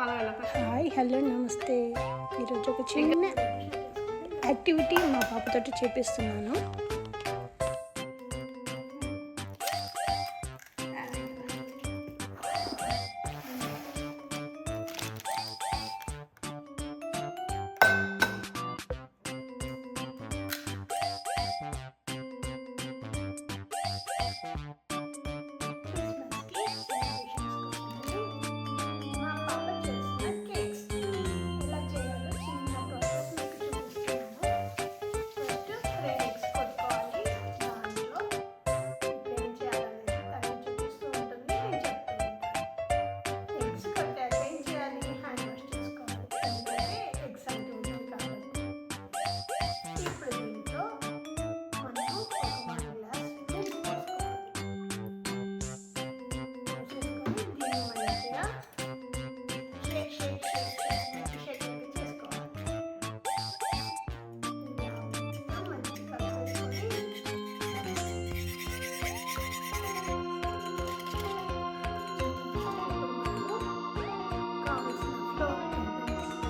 Hi hello నమస్తే. ఈరోజు ఒక చిన్న యాక్టివిటీ మా పాపతో చేపిస్తున్నాను. మా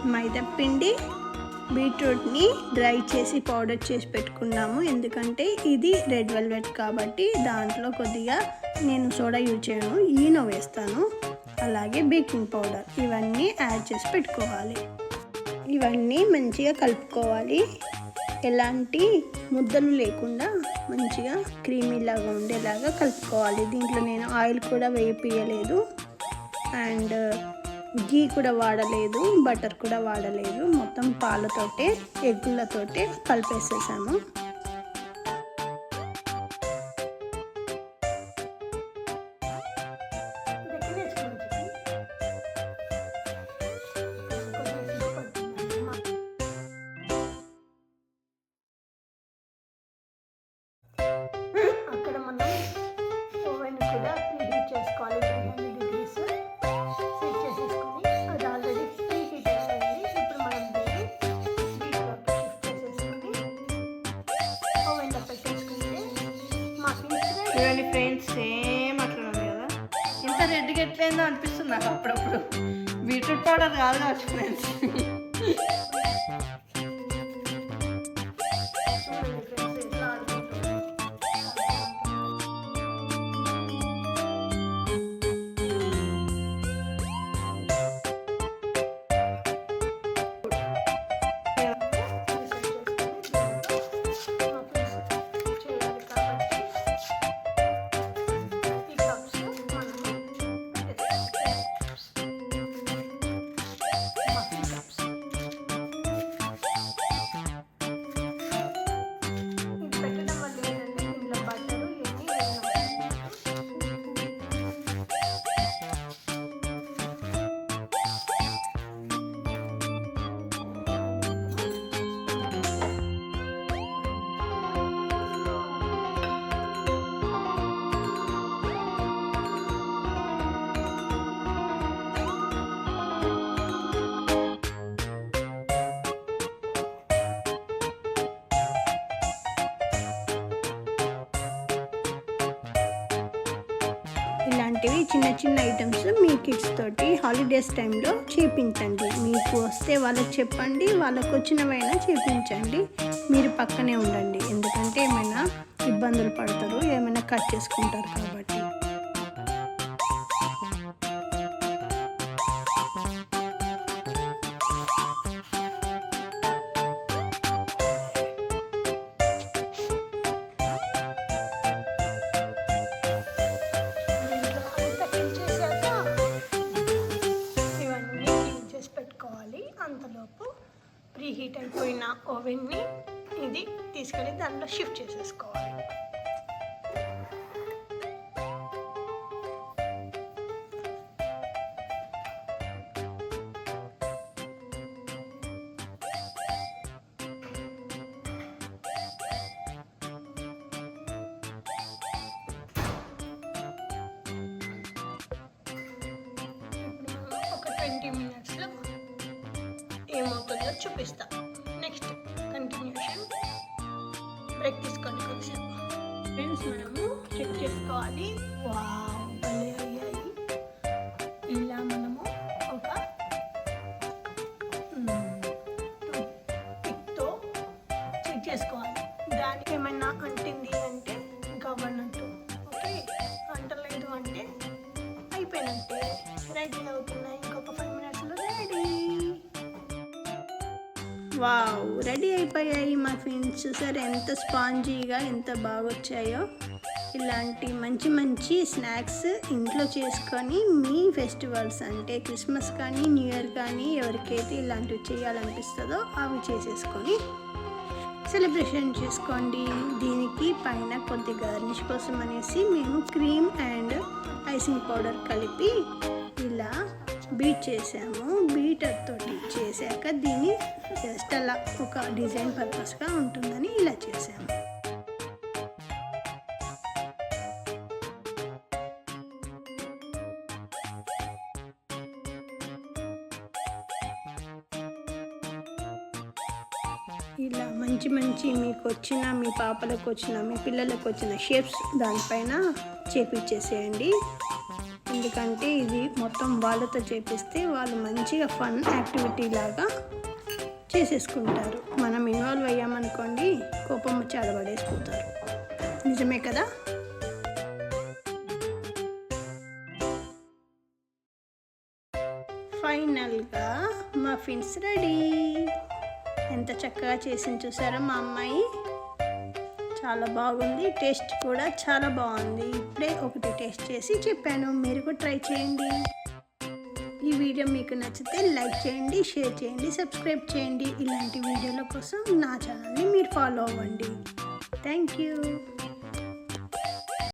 మైదాపిండి బీట్రూట్ని డ్రై చేసి పౌడర్ చేసి పెట్టుకున్నాము. ఎందుకంటే ఇది రెడ్ వెల్వెట్ కాబట్టి దాంట్లో కొద్దిగా నేను సోడా యూజ్ చేయను ఈనో వేస్తాను. అలాగే బేకింగ్ పౌడర్ ఇవన్నీ యాడ్ చేసి పెట్టుకోవాలి. ఇవన్నీ మంచిగా కలుపుకోవాలి. ఎలాంటి ముద్దలు లేకుండా మంచిగా క్రీమీలాగా ఉండేలాగా కలుపుకోవాలి. దీంట్లో నేను ఆయిల్ కూడా వేపియలేదు అండ్ గీ కూడా వాడలేదు బటర్ కూడా వాడలేదు. మొత్తం పాలతోటే ఎగ్గులతోటే కలిపేసేసాము చూడండి ఫ్రెండ్స్ సేమ్ అట్లా ఉంది కదా? ఇంత రెడ్గా ఎట్లయిందో అనిపిస్తుంది నాకు అప్పుడప్పుడు. బీట్రూట్ పౌడర్ కాదు కావచ్చు ఫ్రెండ్స్. ఇలాంటివి చిన్న చిన్న ఐటమ్స్ మీ కిడ్స్ తోటి హాలిడేస్ టైంలో చేపించండి. మీకు వస్తే వాళ్ళకి చెప్పండి వాళ్ళకు వచ్చినవైనా చేపించండి. మీరు పక్కనే ఉండండి. ఎందుకంటే ఏమైనా ఇబ్బందులు పడతారు ఏమైనా కట్ చేసుకుంటారు కాబట్టి. ప్రీహీట్ అయిపోయిన ఓవెన్ని ఇది తీసుకెళ్ళి దాంట్లో షిఫ్ట్ చేసేసుకోవాలి. చేయాలో చూపిస్తా. నెక్స్ట్ కంటిన్యూషన్ బ్రేక్ తీసుకోండి కొంచెం ఫ్రెండ్స్ మనము చెక్ చేసుకోవాలి. మనము ఒక పిక్తో చెక్ చేసుకోవాలి. దానికి ఏమైనా అంటింది అంటే ఇంకా ఓకే అంటే అయిపోయినట్టే. రైట్ అవుతుంది వావ్ రెడీ అయిపోయాయి మా ఫ్రెండ్స్. చూసారు ఎంత స్పాంజీగా ఎంత బాగా వచ్చాయో ఇలాంటి మంచి మంచి స్నాక్స్ ఇంట్లో చేసుకొని మీ ఫెస్టివల్స్ అంటే క్రిస్మస్ కానీ న్యూ ఇయర్ కానీ ఎవరికైతే ఇలాంటివి చేయాలనిపిస్తుందో అవి చేసేసుకొని సెలబ్రేషన్ చేసుకోండి. దీనికి పైన కొద్ది గార్నిష్ కోసం అనేసి మేము క్రీమ్ అండ్ ఐసింగ్ పౌడర్ కలిపి ఇలా బీట్ చేసాము. బీటర్ తోటి చేశాక దీన్ని జస్ట్ అలా ఒక డిజైన్ పర్పస్గా ఉంటుందని ఇలా చేసాము. ఇలా మంచి మంచి మీకు వచ్చిన మీ పాపలకు వచ్చిన మీ పిల్లలకు వచ్చిన షేప్స్ దానిపైన చేపించేసేయండి. ఎందుకంటే ఇది మొత్తం వాళ్ళతో చేపిస్తే వాళ్ళు మంచిగా ఫన్ యాక్టివిటీ లాగా చేసేసుకుంటారు. మనం ఇన్వాల్వ్ అయ్యామనుకోండి కోపం వచ్చి అలవడేసిపోతారు నిజమే కదా? ఫైనల్గా మఫిన్స్ రెడీ. ఎంత చక్కగా చేసింది చూసారా మా అమ్మాయి? చాలా బాగుంది. టేస్ట్ కూడా చాలా బాగుంది. ఇప్పుడే ఒకటి టేస్ట్ చేసి చెప్పాను. మీరు కూడా ట్రై చేయండి. ఈ వీడియో మీకు నచ్చితే లైక్ చేయండి షేర్ చేయండి సబ్స్క్రైబ్ చేయండి. ఇలాంటి వీడియోల కోసం నా ఛానల్ని మీరు ఫాలో అవ్వండి. Thank you.